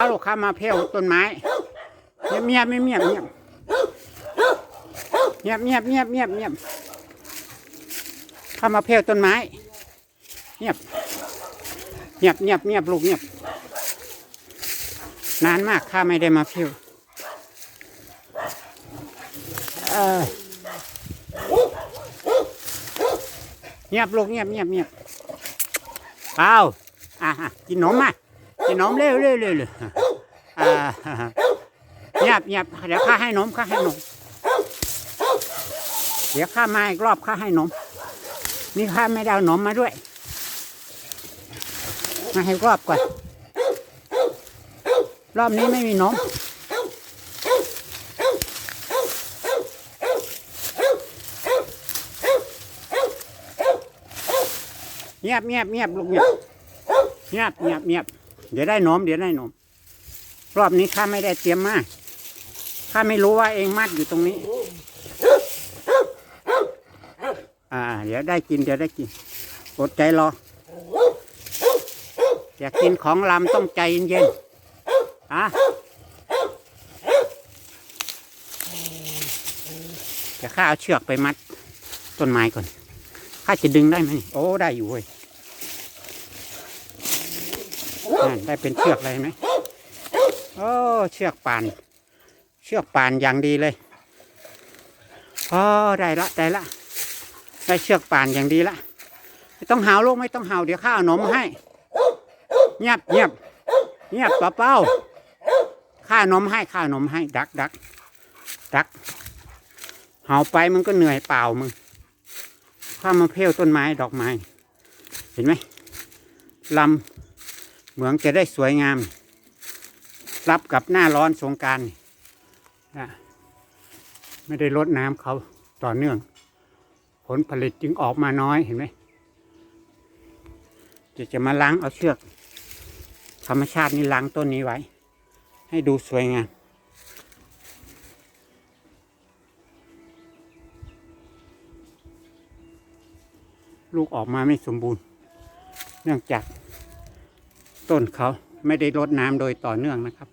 เอาลูกค้ามาเพี้ยวต้นไม้เงียบเงียบเงียบเงียบเงียบเงียบเงียบเงียบเงียบเข้ามาเพี้ยวต้นไม้เงียบเงียบเงียบเงียบลูกเงียบนานมากข้าไม่ได้มาเพี้ยวเงียบลูกเงียบเงียบเงียบเอาอะอะกินนมมา กินนมเร็วเร็วเร็วเร็วอ่าเงียบเงียบเดี๋ยวข้าให้นมข้าให้นม เดี๋ยวข้ามาอีกรอบข้าให้นม นี่ข้าไม่ได้เอานมมาด้วย มาให้รอบก่อน รอบนี้ไม่มีนมเงียบเงียบเงียบลูกเงียบเงียบเงียบเงียบ เดี๋ยวได้นมเดี๋ยวได้นม รอบนี้ข้าไม่ได้เตรียมมาข้าไม่รู้ว่าเองมัดอยู่ตรงนี้ อ่า เดี๋ยวได้กินเดี๋ยวได้กินอดใจรอ อยากกินของลำต้องใจเย็นๆอะเดี๋ยวข้าเอาเชือกไปมัดต้นไม้ก่อน ข้าจะดึงได้ไหมโอ้ ได้อยู่เว้ย ได้เป็นเชือกเลยไหมโอ้เชือกป่าน เชือกป่านอย่างดีเลยอ๋อได้ละได้ละ ได้เชือกป่านอย่างดีละไม่ต้องหาวลูกไม่ต้องหาวเดี๋ยวข้าเอานมให้ เงียบเงียบเงียบเปล่าเป้าข้านมให้ข้านมให้ ดักดักดักเห่าไปมันก็เหนื่อยเปล่ามึงข้ามาเพี้ยวต้นไม้ดอกไม้ เห็นไหมลำ เหมืองจะได้สวยงาม รับกับหน้าร้อนสงกรารไม่ได้ลดน้ำเขาต่อเนื่อง ผลผลิตจึงออกมาน้อยเห็นไหมจะจะมาล้างเอาเชือก ธรรมชาตินี่ล้างต้นนี้ไว้ ให้ดูสวยงามลูกออกมาไม่สมบูรณ์ เนื่องจาก ต้นเขาไม่ได้รดน้ำโดยต่อเนื่องนะครับ